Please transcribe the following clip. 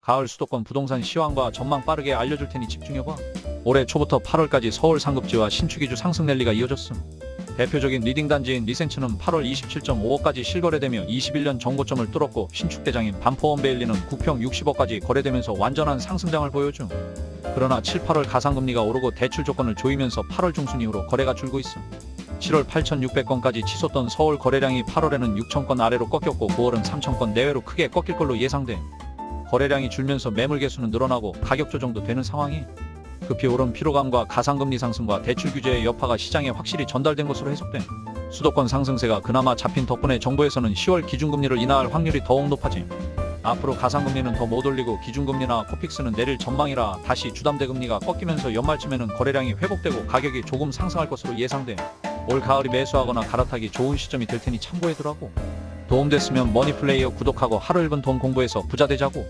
가을 수도권 부동산 시황과 전망 빠르게 알려줄 테니 집중해봐. 올해 초부터 8월까지 서울 상급지와 신축이주 상승 랠리가 이어졌음. 대표적인 리딩 단지인 리센츠는 8월 27.5억까지 실거래되며 21년 정고점을 뚫었고 신축 대장인 반포원베일리는 9평 60억까지 거래되면서 완전한 상승장을 보여줌. 그러나 7, 8월 가상금리가 오르고 대출 조건을 조이면서 8월 중순 이후로 거래가 줄고 있음. 7월 8,600건까지 치솟던 서울 거래량이 8월에는 6,000건 아래로 꺾였고 9월은 3,000건 내외로 크게 꺾일 걸로 예상됨. 거래량이 줄면서 매물 개수는 늘어나고 가격 조정도 되는 상황이 급히 오른 피로감과 가상금리 상승과 대출 규제의 여파가 시장에 확실히 전달된 것으로 해석됨. 수도권 상승세가 그나마 잡힌 덕분에 정부에서는 10월 기준금리를 인하할 확률이 더욱 높아짐. 앞으로 가상금리는 더 못 올리고 기준금리나 코픽스는 내릴 전망이라 다시 주담대금리가 꺾이면서 연말쯤에는 거래량이 회복되고 가격이 조금 상승할 것으로 예상됨. 올 가을이 매수하거나 갈아타기 좋은 시점이 될 테니 참고해두라고. 도움됐으면 머니플레이어 구독하고 하루 1분 돈 공부해서 부자 되자고.